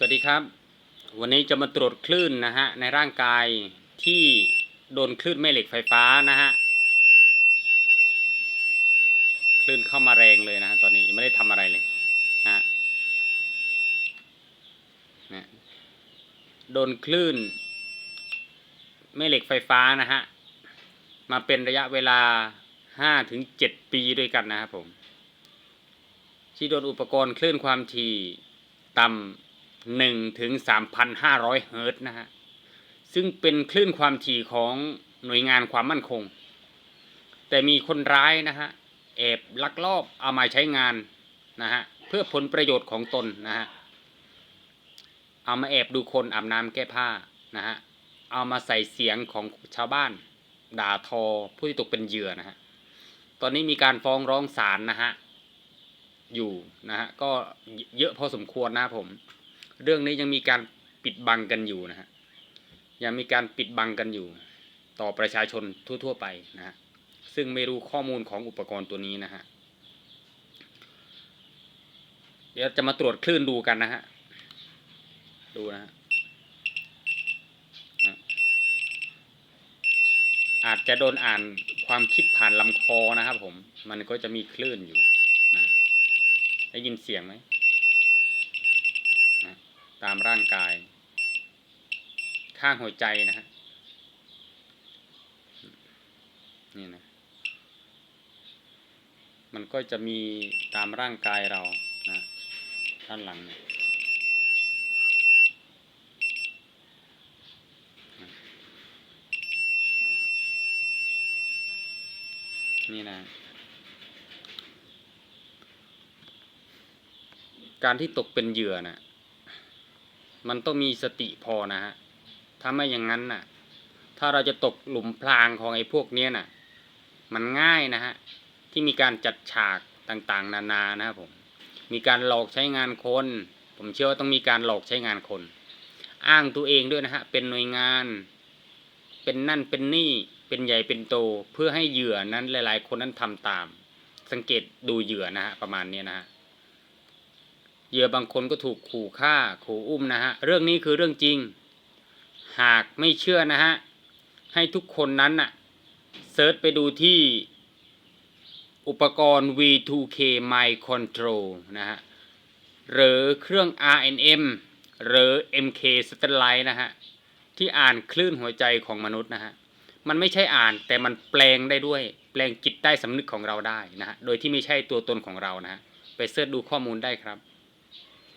สวัสดีครับ วันนี้จะมาตรวจคลื่นนะฮะในร่างกายที่โดนคลื่นแม่เหล็กไฟฟ้านะฮะคลื่นเข้ามาแรงเลยนะฮะตอนนี้ยังไม่ได้ทำอะไรเลยนะฮะโดนคลื่นแม่เหล็กไฟฟ้านะฮะมาเป็นระยะเวลาห้าถึงเจ็ดปีด้วยกันนะครับผม ที่โดนอุปกรณ์คลื่นความถี่ต่ำ หนึ่งถึงสามพันห้าร้อยเฮิร์ตนะฮะ ซึ่งเป็นคลื่นความถี่ของหน่วยงานความมั่นคง แต่มีคนร้ายนะฮะแอบลักลอบเอามาใช้งานนะฮะ เพื่อผลประโยชน์ของตนนะฮะ เอามาแอบดูคนอาบน้ำแก้ผ้านะฮะ เอามาใส่เสียงของชาวบ้าน ด่าทอผู้ที่ตกเป็นเหยื่อนะฮะ ตอนนี้มีการฟ้องร้องศาลนะฮะอยู่นะฮะก็เยอะพอสมควรนะครับผม เรื่องนี้ยังมีการปิดบังกันอยู่นะฮะยังมีการปิดบังกันอยู่ ต่อประชาชนทั่ว ๆ ไปนะฮะซึ่งไม่รู้ข้อมูลของอุปกรณ์ตัวนี้นะฮะเดี๋ยวจะมาตรวจคลื่นดูกันนะฮะดูนะฮะอาจจะโดนอ่านความคิดผ่านลำคอนะครับผม มันก็จะมีคลื่นอยู่นะได้ยินเสียงไหม ตามร่างกาย ข้างหัวใจนะฮะนี่นะ มันก็จะมีตามร่างกายเรานะด้านหลังเนี่ยนะนี่นะ การที่ตกเป็นเหยื่อน่ะ มันต้องมีสติพอนะฮะถ้าไม่อย่างนั้นน่ะ ถ้าเราจะตกหลุมพรางของไอ้พวกเนี้ยน่ะ มันง่ายนะฮะที่มีการจัดฉากต่างๆ นานานะครับผม มีการหลอกใช้งานคน ผมเชื่อว่าต้องมีการหลอกใช้งานคน อ้างตัวเองด้วยนะฮะเป็นหน่วยงาน เป็นนั่นเป็นนี่เป็นใหญ่เป็นโตเพื่อให้เหยื่อนั้นหลาย ๆ คนนั้นทำตาม สังเกตดูเหยื่อนะฮะประมาณนี้นะฮะ เหยื่อบางคนก็ถูกขู่ฆ่าขู่อุ้มนะฮะเรื่องนี้คือเรื่องจริง หากไม่เชื่อนะฮะให้ทุกคนนั้นน่ะเซิร์ชไปดูที่อุปกรณ์ V2K My Control นะฮะหรือเครื่อง RNM หรือ MK Satellite นะฮะที่อ่านคลื่นหัวใจของมนุษย์นะฮะมันไม่ใช่อ่านแต่มันแปลงได้ด้วย แปลงจิตใต้สำนึกของเราได้นะฮะโดยที่ไม่ใช่ตัวตนของเรานะฮะไปเสิร์ชดูข้อมูลได้ครับ